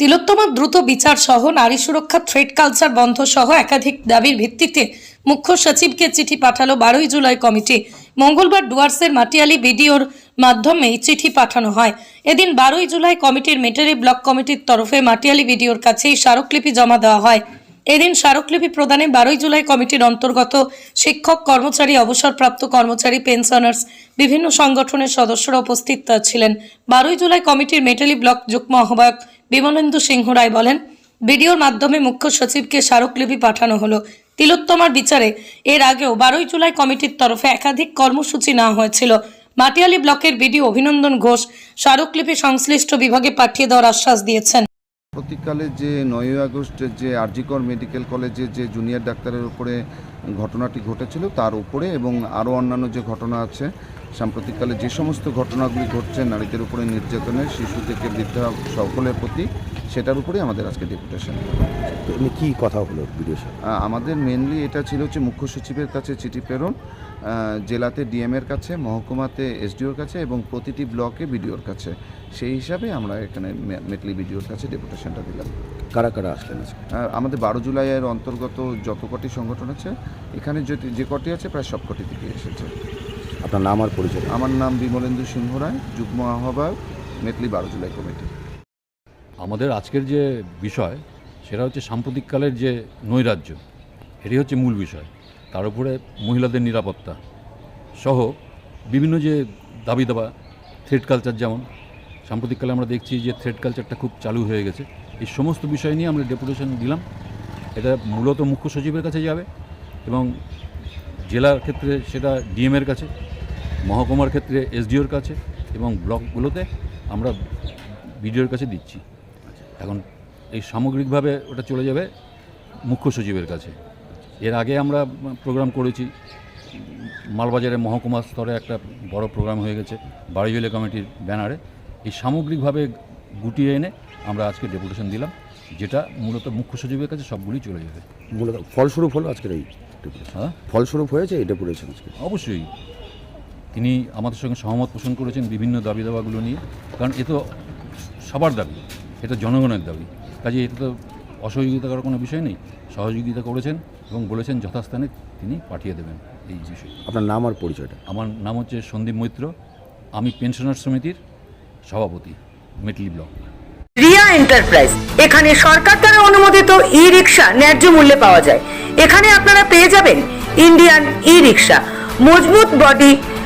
তিলোত্তমার দ্রুত বিচার সহ নারী সুরক্ষা থ্রেড কালচার বন্ধ সহ একাধিক দাবির ভিত্তিতে মুখ্য সচিবকে চিঠি পাঠালো বারোই জুলাই কমিটি। মঙ্গলবার ডুয়ার্সের মাটিয়ালি বিডিওর মাধ্যমে চিঠি পাঠানো হয়। এদিন বারোই জুলাই কমিটির মেটারি ব্লক কমিটির তরফে মাটিয়ালি বিডিওর কাছে এই স্মারকলিপি জমা দেওয়া হয়। এদিন স্মারকলিপি প্রদানে বারোই জুলাই কমিটির অন্তর্গত শিক্ষক, কর্মচারী, অবসরপ্রাপ্ত কর্মচারী, পেনশনার্স, বিভিন্ন সংগঠনের সদস্যরা উপস্থিত ছিলেন। বারোই জুলাই কমিটির মেটালি ব্লক যুগ্ম আহ্বায়ক বিমলেন্দু সিংহ রায় বলেন ভিডিওর মাধ্যমে মুখ্য সচিবকে স্মারকলিপি পাঠানো হলো। তিলোত্তমার বিচারে এর আগেও বারোই জুলাই কমিটির তরফে একাধিক কর্মসূচি নেওয়া হয়েছিল। মাটিয়ালি ব্লকের বিডিও অভিনন্দন ঘোষ স্মারকলিপি সংশ্লিষ্ট বিভাগে পাঠিয়ে দেওয়ার আশ্বাস দিয়েছেন। সাম্প্রতিককালে যে নয়ই আগস্টের যে আরজিকর মেডিকেল কলেজে যে জুনিয়র ডাক্তারের উপরে ঘটনাটি ঘটেছিল, তার উপরে এবং আরও অন্যান্য যে ঘটনা আছে, সাম্প্রতিককালে যে সমস্ত ঘটনাগুলি ঘটছে নারীদের উপরে নির্যাতনের শিশু থেকে বৃদ্ধা সকলের প্রতি সেটার উপরেই আমাদের আজকে ডেপুটেশন কী কথা হলো সাথে আমাদের মেনলি এটা ছিল হচ্ছে মুখ্য সচিবের কাছে চিঠি প্রেরণ জেলাতে ডিএমের কাছে মহকুমাতে এসডিওর কাছে এবং প্রতিটি ব্লকে বিডিওর কাছে। সেই হিসাবে আমরা এখানে মেটলি বিডিওর কাছে ডেপুটেশনটা দিলাম। কারা কারা আসলেন আমাদের বারো জুলাইয়ের অন্তর্গত যত কটি সংগঠন আছে এখানে যে যে কটি আছে প্রায় সব কটি থেকে এসেছে। আপনার নাম আর পরিচয়? আমার নাম বিমলেন্দু সিংহ রায় যুগ্ম আহ্বায়ক মেটলি বারো জুলাই কমিটি। আমাদের আজকের যে বিষয়, সেটা হচ্ছে সাম্প্রতিককালের যে নৈরাজ্য, এটি হচ্ছে মূল বিষয়। তার উপরে মহিলাদের নিরাপত্তা সহ বিভিন্ন যে দাবি দাবা থ্রেড কালচার যেমন, সাম্প্রতিককালে আমরা দেখছি যে থ্রেড কালচারটা খুব চালু হয়ে গেছে। এই সমস্ত বিষয় নিয়ে আমরা ডেপুটেশন দিলাম। এটা মূলত মুখ্য সচিবের কাছে যাবে এবং জেলার ক্ষেত্রে সেটা ডিএমের কাছে, মহকুমার ক্ষেত্রে এসডিওর কাছে এবং ব্লকগুলোতে আমরা বিডিওর কাছে দিচ্ছি। এখন এই সামগ্রিকভাবে ওটা চলে যাবে মুখ্য সচিবের কাছে। এর আগে আমরা প্রোগ্রাম করেছি মালবাজারে মহকুমা স্তরে একটা বড় প্রোগ্রাম হয়ে গেছে বাড়িজলে কমিটির ব্যানারে। এই সামগ্রিকভাবে গুটিয়ে এনে আমরা আজকে ডেপুটেশন দিলাম যেটা মূলত মুখ্য সচিবের কাছে সবগুলি চলে যাবে। মূলত ফলস্বরূপ হলো আজকের এই হ্যাঁ? ফলস্বরূপ হয়েছে এই ডেপুটেশন আজকে? অবশ্যই। তিনি আমাদের সঙ্গে সহমত পোষণ করেছেন বিভিন্ন দাবি দাবাগুলো নিয়ে কারণ এ তো সবার দাবি। এটা জনগণের দাবি। কাজে এটা তো অসহযোগিতা করার কোনো বিষয় নেই। সহযোগিতা করেছেন এবং বলেছেন যথাস্থানে তিনি পাঠিয়ে দেবেন এই বিষয়ে আপনার নাম আর পরিচয়টা? আমার নাম হচ্ছে সন্দীপ মৈত্র। আমি পেনশনার সমিতির সভাপতি মেটলি ব্লক। রিয়া এন্টারপ্রাইজ। এখানে সরকার দ্বারা অনুমোদিত ই রিক্সা ন্যায্য মূল্যে পাওয়া যায়। এখানে আপনারা পেয়ে যাবেন ইন্ডিয়ান ই রিক্সা মজবুত বডি